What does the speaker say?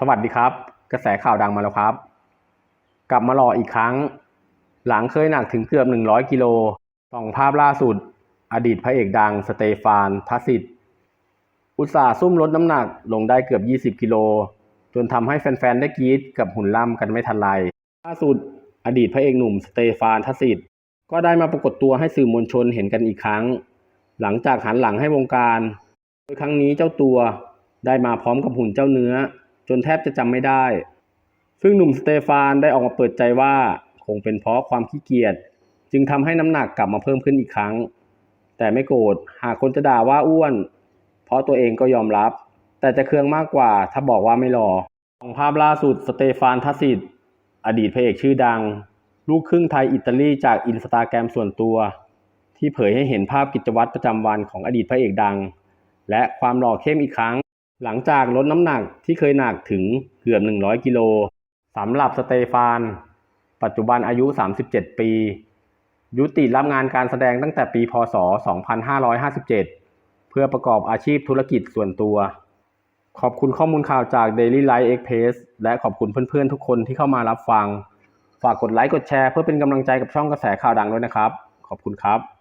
สวัสดีครับ กระแสข่าวดังมาแล้วครับ กลับมาหล่ออีกครั้ง หลังเคยหนักถึงเกือบ 100 กิโลส่องภาพล่าสุด อดีตพระเอกดังสเตฟานทัสิตอุตส่าห์ซุ่มลดน้ำหนักลงได้เกือบ 20 กิโล จนทำให้แฟนๆ ได้กรี๊ดกับหุ่นล่ำกันไม่ทันไร ล่าสุด อดีตพระเอกหนุ่มสเตฟานทัสิตก็ได้มาปรากฏตัวให้สื่อมวลชนเห็นกันอีกครั้ง หลังจากหันหลังให้วงการโดยครั้งนี้เจ้าตัวได้มาพร้อมกับหุ่นเจ้าเนื้อ จนแทบจะจำไม่ได้ ซึ่งหนุ่มสเตฟานได้ออกมาเปิดใจว่าคงเป็นเพราะความขี้เกียจจึงทำให้น้ำหนักกลับมาเพิ่มขึ้นอีกครั้ง แต่ไม่โกรธหากคนจะด่าว่าอ้วน เพราะตัวเองก็ยอมรับ แต่จะเคืองมากกว่าถ้าบอกว่าไม่หล่อของภาพล่าสุดสเตฟานทัสสิตอดีตพระเอกชื่อดัง ลูกครึ่งไทยอิตาลีจากอินสตาแกรมส่วนตัว ที่เผยให้เห็นภาพกิจวัตรประจำวันของอดีตพระเอกดัง และความหล่อเข้มอีกครั้ง หลังจากลดน้ำหนักที่เคยหนักถึงเกือบ 100 กิโลสำหรับสเตฟาน ปัจจุบันอายุ 37 ปี ยุติรับงานการแสดงตั้งแต่ปีพศ 2557 เพื่อประกอบอาชีพธุรกิจส่วนตัว ขอบคุณข้อมูลข่าวจาก Daily Life Express และขอบคุณเพื่อนๆทุกคนที่เข้ามารับฟัง ฝากกดไลค์กดแชร์เพื่อเป็นกำลังใจกับช่องกระแสข่าวดังด้วยนะครับ ขอบคุณครับ